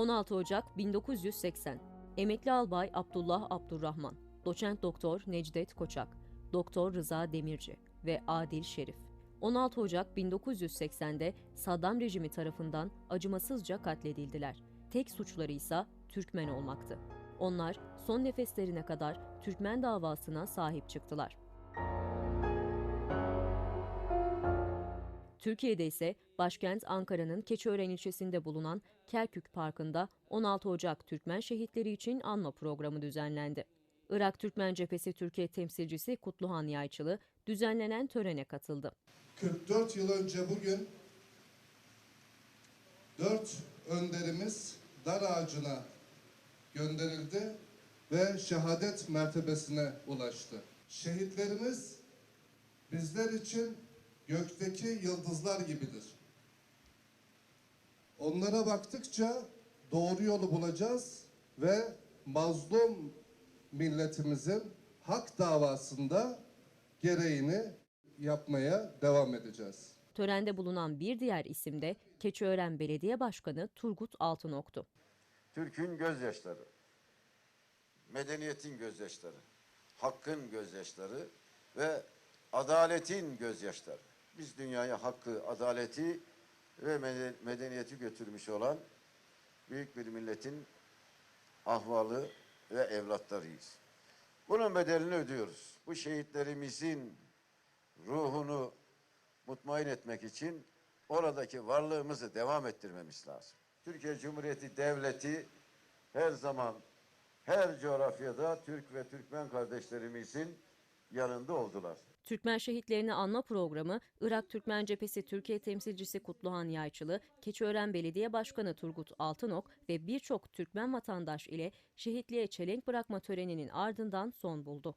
16 Ocak 1980 Emekli Albay Abdullah Abdurrahman, Doçent Doktor Necdet Koçak, Doktor Rıza Demirci ve Adil Şerif. 16 Ocak 1980'de Saddam rejimi tarafından acımasızca katledildiler. Tek suçları ise Türkmen olmaktı. Onlar son nefeslerine kadar Türkmen davasına sahip çıktılar. Türkiye'de ise başkent Ankara'nın Keçiören ilçesinde bulunan Kerkük Parkı'nda 16 Ocak Türkmen şehitleri için anma programı düzenlendi. Irak Türkmen Cephesi Türkiye temsilcisi Kutluhan Yayçılı düzenlenen törene katıldı. 44 yıl önce bugün dört önderimiz dar ağacına gönderildi ve şehadet mertebesine ulaştı. Şehitlerimiz bizler için gökteki yıldızlar gibidir. Onlara baktıkça doğru yolu bulacağız ve mazlum milletimizin hak davasında gereğini yapmaya devam edeceğiz. Törende bulunan bir diğer isim de Keçiören Belediye Başkanı Turgut Altınok'tu. Türk'ün gözyaşları, medeniyetin gözyaşları, hakkın gözyaşları ve adaletin gözyaşları. Biz dünyaya hakkı, adaleti ve meden- medeniyeti götürmüş olan büyük bir milletin ahvalı ve evlatlarıyız. Bunun bedelini ödüyoruz. Bu şehitlerimizin ruhunu mutmain etmek için oradaki varlığımızı devam ettirmemiz lazım. Türkiye Cumhuriyeti Devleti her zaman her coğrafyada Türk ve Türkmen kardeşlerimizin yanında oldular. Türkmen şehitlerini anma programı Irak Türkmen Cephesi Türkiye temsilcisi Kutluhan Yayçılı, Keçiören Belediye Başkanı Turgut Altınok ve birçok Türkmen vatandaş ile şehitliğe çelenk bırakma töreninin ardından son buldu.